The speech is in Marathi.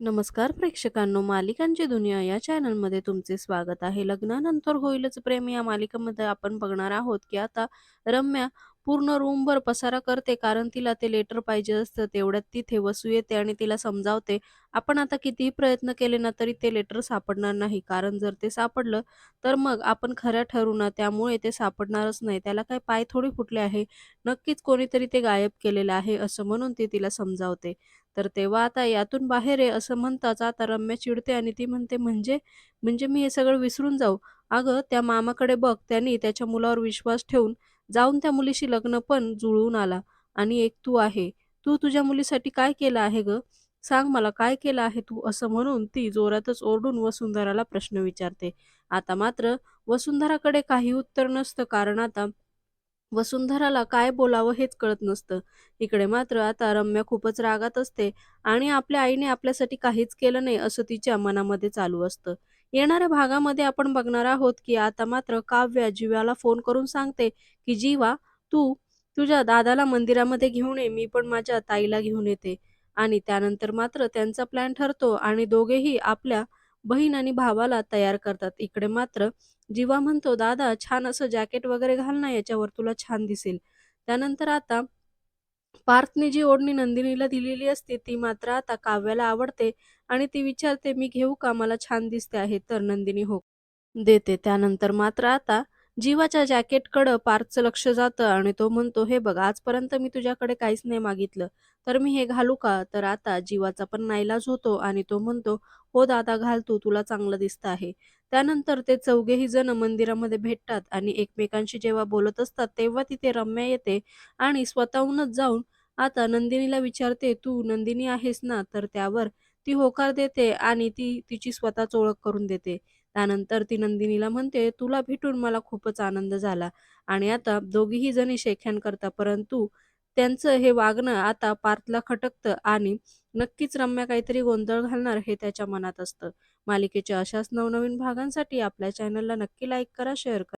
नमस्कार प्रेक्षकांनो, मालिकांची दुनिया या चॅनलमध्ये तुमचे स्वागत आहे. लग्नानंतर होईलच प्रेम या मालिकेमध्ये आपण बघणार आहोत, की आता रम्या पूर्ण रूमभर पसारा करते कारण तिला ते लेटर पाहिजे असतं. तेवढ्यात तिथे वसू येते आणि तिला समजावते, आपण आता कितीही प्रयत्न केले ना तरी ते लेटर सापडणार नाही. कारण जर ते सापडलं तर मग आपण खऱ्या ठरू ना, त्यामुळे ते सापडणारच नाही. त्याला काय पाय थोडी फुटले आहे, नक्कीच कोणीतरी ते गायब केलेलं आहे असं म्हणून ती तिला समजावते. तर तेव्हा आता यातून बाहेर आहे असं म्हणताच आता रम्या चिडते आणि ती म्हणते म्हणजे म्हणजे मी हे सगळं विसरून जाऊ अगं त्या मामाकडे बघ त्यांनी त्याच्या मुलावर विश्वास ठेवून जाऊन त्या मुलीशी लग्न पण जुळवून आला. आणि एक तू आहे. तू तुझ्या मुलीसाठी काय केलं आहे ग? सांग मला काय केलं आहे तू असं म्हणून ती जोरातच ओरडून वसुंधराला प्रश्न विचारते. आता मात्र वसुंधराकडे काही उत्तर नसतं कारण आता वसुंधराला काय बोलावं हेच कळत नसतं. इकडे मात्र आता रम्या खूपच रागात असते आणि आपल्या आईने आपल्यासाठी काहीच केलं नाही असं तिच्या मनामध्ये चालू असतं. येणाऱ्या भागामध्ये आपण बघणार आहोत, की आता मात्र काव्या जीवाला फोन करून सांगते, की "जीवा, तू तुझ्या दादाला मंदिरामध्ये घेऊन ये, मी पण माझ्या ताईला घेऊन येते." आणि त्यानंतर मात्र त्यांचा प्लॅन ठरतो आणि दोघेही आपल्या बहीण आणि भावाला तयार करतात. इकडे मात्र जीवा म्हणतो, "दादा छान असं जॅकेट वगैरे घाल ना, याच्यावर तुला छान दिसेल." त्यानंतर आता पार्थने जी ओढणी नंदिनीला दिलेली असते, ती मात्र आता काव्याला आवडते आणि ती विचारते, "मी घेऊ का? मला छान दिसते आहे." तर नंदिनी हो देते. त्यानंतर मात्र आता जीवाच्या जॅकेटकडं पार्थचं लक्ष जातं आणि तो म्हणतो, "हे बघ, आजपर्यंत मी तुझ्याकडे काहीच नाही मागितलं, तर मी हे घालू का?" तर आता जीवाचा पण नाईलाज होतो आणि तो म्हणतो, "हो दादा, घाल तू, तुला चांगलं दिसतं आहे." त्यानंतर ते चौघेही जण मंदिरामध्ये भेटतात आणि एकमेकांशी जेव्हा बोलत असतात, तेव्हा तिथे रम्या येते आणि स्वतःहूनच जाऊन आता नंदिनीला विचारते, "तू नंदिनी आहेस ना?" तर त्यावर ती होकार देते आणि ती तिची स्वतःच ओळख करून देते. त्यानंतर ती नंदिनीला म्हणते, "तुला भेटून मला खूपच आनंद झाला." आणि आता दोघीही जणी शेख्यान करतात. परंतु त्यांचं हे वागणं आता पार्थला खटकतं आणि नक्कीच रम्या काहीतरी गोंधळ घालणार हे त्याच्या मनात असतं. मालिकेच्या अशाच नवनवीन भागांसाठी आपल्या चॅनलला नक्की लाईक करा, शेअर करा.